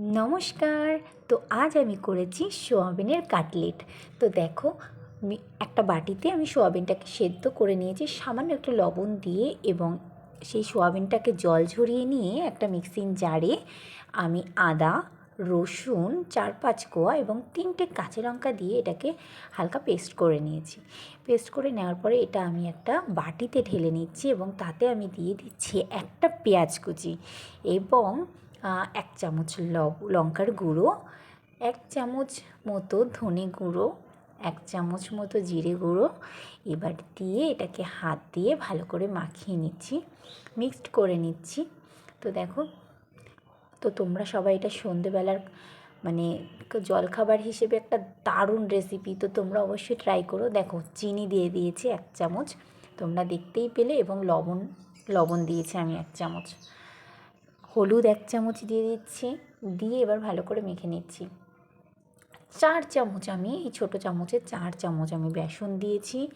নমস্কার। তো আজ আমি করেছি সোয়াবিনের কাটলেট। তো দেখো একটা বাটিতে আমি সোয়াবিনটাকে সেদ্ধ করে নিয়েছি। সামান্য একটু লবণ দিয়ে এবং সেই সোয়াবিনটাকে জল ঝরিয়ে নিয়ে একটা মিক্সিং জারে আমি আদা, রসুন চার পাঁচ কোয়া এবং তিনটে কাঁচা লঙ্কা দিয়ে এটাকে হালকা পেস্ট করে নিয়েছি। পেস্ট করে নেওয়ার পরে এটা আমি একটা বাটিতে ঢেলে নিচ্ছি এবং তাতে আমি দিয়ে দিচ্ছি একটা পেঁয়াজ কুচি এবং এক চামচ লঙ্কার গুঁড়ো, এক চামচ মতো ধনে গুঁড়ো, এক চামচ মতো জিরে গুঁড়ো। এবার দিয়ে এটাকে হাত দিয়ে ভালো করে মাখিয়ে নিচ্ছি মিক্সড করে নিচ্ছি। তো দেখো, তো তোমরা সবাই এটা সন্ধেবেলার মানে জলখাবার হিসেবে একটা দারুণ রেসিপি তো তোমরা অবশ্যই ট্রাই করো। দেখো, চিনি দিয়ে দিয়েছি এক চামচ, তোমরা দেখতেই পেলে, এবং লবণ লবণ দিয়েছি আমি এক চামচ। হলুদ এক চামচ দিয়ে দিচ্ছি, দিয়ে এবার ভালো করে মেখে নিচ্ছি। চার চামচ আমি, এই ছোটো চামচে চার চামচ আমি বেসন দিয়েছি।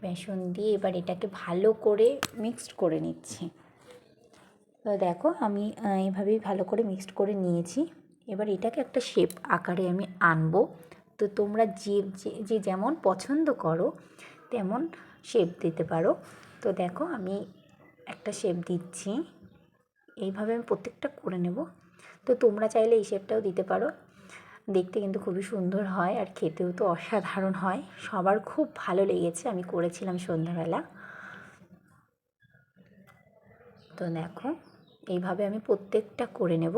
বেসন দিয়ে এবার এটাকে ভালো করে মিক্সড করে নিচ্ছি। তো দেখো, আমি এইভাবেই ভালো করে মিক্সড করে নিয়েছি। এবার এটাকে একটা শেপ আকারে আমি আনব। তো তোমরা যে- যে যেমন পছন্দ করো, তেমন শেপ দিতে পারো। তো দেখো, আমি একটা শেপ দিচ্ছি। এইভাবে আমি প্রত্যেকটা করে নেব। তো তোমরা চাইলে এই শেপটাও দিতে পারো। দেখতে কিন্তু খুবই সুন্দর হয় আর খেতেও তো অসাধারণ হয়। সবার খুব ভালো লেগেছে, আমি করেছিলাম সন্ধ্যাবেলা। তো দেখো, এইভাবে আমি প্রত্যেকটা করে নেব।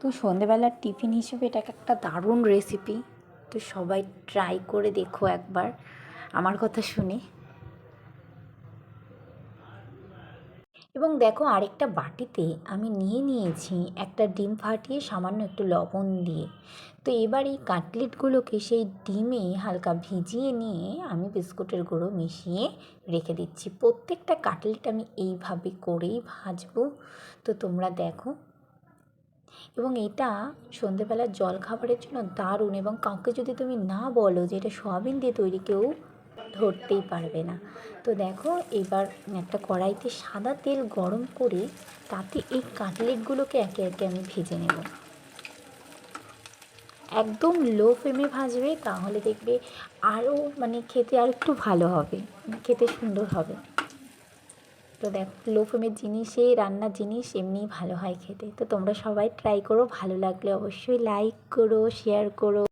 তো সন্ধেবেলার টিফিন হিসেবে এটা একটা দারুণ রেসিপি তো সবাই ট্রাই করে দেখো একবার। আমার কথা শুনে। এবং দেখো আরেকটা বাটিতে আমি নিয়ে নিয়েছি একটা ডিম ফাটিয়ে সামান্য একটু লবণ দিয়ে। তো এবার এই কাটলেটগুলোকে সেই ডিমে হালকা ভিজিয়ে নিয়ে আমি বিস্কুটের গুঁড়ো মিশিয়ে রেখে দিচ্ছি। প্রত্যেকটা কাটলেট আমি এইভাবে করেই ভাজবো। তো তোমরা দেখো। এবং এটা সন্ধেবেলার জল খাবারের জন্য দারুণ এবং কাউকে যদি তুমি না বলো যে এটা সোয়াবিন দিয়ে তৈরি কেউ ধরতেই পারবে না। তো দেখো, এবার একটা কড়াইতে সাদা তেল গরম করে তাতে এই কাটলেটগুলোকে একে একে আমি ভেজে নেব। একদম লো ফ্লেমে ভাজবে, তাহলে দেখবে আরও মানে খেতে আর একটু ভালো হবে খেতে সুন্দর হবে। তো দেখ লো ফ্লেমের জিনিসে, রান্নার জিনিস এমনিই ভালো হয় খেতে। তো তোমরা সবাই ট্রাই করো, ভালো লাগলে অবশ্যই লাইক করো শেয়ার করো।